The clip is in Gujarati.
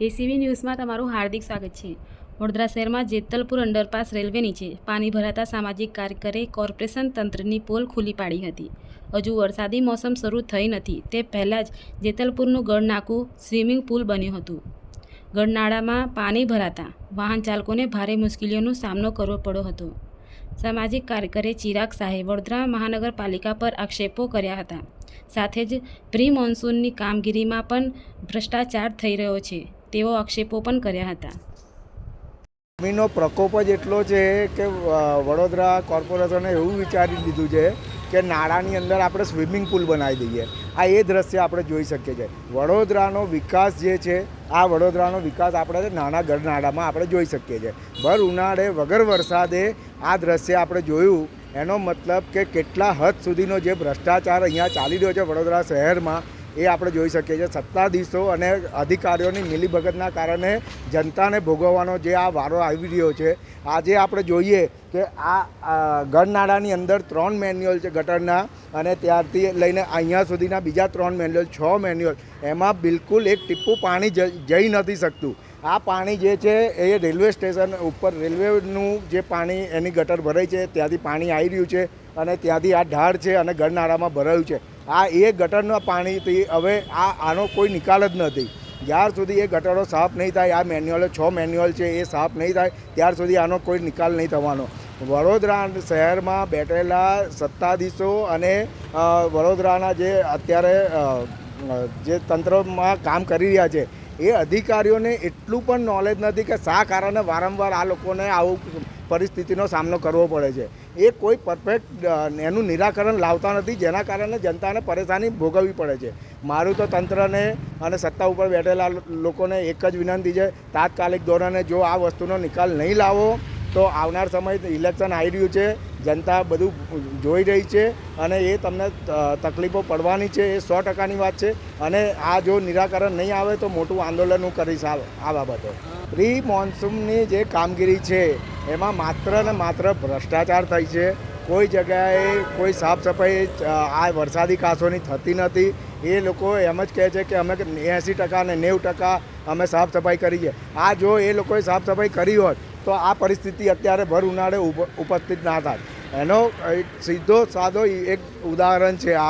એસીબી ન્યૂઝમાં તમારું હાર્દિક સ્વાગત છે. વડોદરા શહેરમાં જેતલપુર અંડરપાસ રેલવે નીચે પાણી ભરાતા સામાજિક કાર્યકરે કોર્પોરેશન તંત્રની પોલ ખુલ્લી પાડી હતી. હજુ વરસાદી મોસમ શરૂ થઈ નથી, તે પહેલાં જ જેતલપુરનું ગળનાકું સ્વિમિંગ પુલ બન્યું હતું. ગળનાળામાં પાણી ભરાતા વાહન ચાલકોને ભારે મુશ્કેલીઓનો સામનો કરવો પડ્યો હતો. સામાજિક કાર્યકરે ચિરાગ શાહે વડોદરા મહાનગરપાલિકા પર આક્ષેપો કર્યા હતા. સાથે જ પ્રી મોન્સૂનની કામગીરીમાં પણ ભ્રષ્ટાચાર થઈ રહ્યો છે. તેવો આક્ષેપો પણ કર્યા હતા. ગરમીનો પ્રકોપ જ એટલો છે કે વડોદરા કોર્પોરેશને એવું વિચારી લીધું છે કે નાળાની અંદર આપણે સ્વિમિંગ પુલ બનાવી દઈએ. આ એ દ્રશ્ય આપણે જોઈ શકીએ છીએ. વડોદરાનો વિકાસ જે છે, આ વડોદરાનો વિકાસ આપણે નાના ગરનાળામાં આપણે જોઈ શકીએ છીએ. ભર ઉનાળે, વગર વરસાદે આ દ્રશ્ય આપણે જોયું. એનો મતલબ કે કેટલા હદ સુધીનો જે ભ્રષ્ટાચાર અહીંયા ચાલી રહ્યો છે વડોદરા શહેરમાં એ આપણે જોઈ શકીએ છીએ. સત્તાધીશો અને અધિકારીઓની મિલીભગતના કારણે જનતાને ભોગવવાનો જે આ વારો આવી રહ્યો છે, આજે આપણે જોઈએ કે આ ગરનાળાની અંદર ત્રણ મેન્યુઅલ છે ગટરના અને ત્યારથી લઈને અહીંયા સુધીના બીજા ત્રણ મેન્યુઅલ, છ મેન્યુઅલ. એમાં બિલકુલ એક ટીપું પાણી જઈ નથી શકતું. આ પાણી જે છે એ રેલવે સ્ટેશન ઉપર, રેલવેનું જે પાણી એની ગટર ભરાઈ છે, ત્યાંથી પાણી આવી રહ્યું છે અને ત્યાંથી આ ઢાળ છે અને ગરનાળામાં ભરાયું છે. આ એ ગટરના પાણીથી હવે આ, આનો કોઈ નિકાલ જ નથી જ્યાર સુધી એ ગટરો સાફ નહીં થાય, આ મેન્યુઅલ, છ મેન્યુઅલ છે એ સાફ નહીં થાય, ત્યાર સુધી આનો કોઈ નિકાલ નહીં થવાનો. વડોદરા શહેરમાં બેઠેલા સત્તાધીશો અને વડોદરાના જે અત્યારે જે તંત્રમાં કામ કરી રહ્યા છે એ અધિકારીઓને એટલું પણ નોલેજ નથી કે શા કારણે વારંવાર આ લોકોને આવું પરિસ્થિતિનો સામનો કરવો પડે છે. એ કોઈ પરફેક્ટ એનું નિરાકરણ લાવતા નથી, જેના કારણે જનતાને પરેશાની ભોગવવી પડે છે. મારું તો તંત્રને અને સત્તા ઉપર બેઠેલા લોકોને એક જ વિનંતી છે, તાત્કાલિક ધોરણે જો આ વસ્તુનો નિકાલ નહીં લાવો, તો આવનાર સમય ઇલેક્શન આવી રહ્યું છે. જનતા બધું જોઈ રહી છે અને એ તમને તકલીફો પડવાની છે, એ સો ટકાની વાત છે. અને આ જો નિરાકરણ નહીં આવે તો મોટું આંદોલન હું કરીશ આ બાબતે. પ્રી મોન્સૂનની જે કામગીરી છે, એમાં માત્ર ને માત્ર ભ્રષ્ટાચાર થઈ છે. કોઈ જગ્યાએ કોઈ સાફ સફાઈ આ વરસાદી કાંસોની થતી નથી. એ લોકો એમ જ કહે છે કે અમે એંસી ટકા અને નેવું ટકા અમે સાફ સફાઈ કરી છે. આ જો એ લોકોએ સાફ સફાઈ કરી હોત, તો આ પરિસ્થિતિ અત્યારે ભર ઉનાળે ઉપ- ઉપસ્થિત ના થાત. એનો એક સીધો સાદો એક ઉદાહરણ છે આ.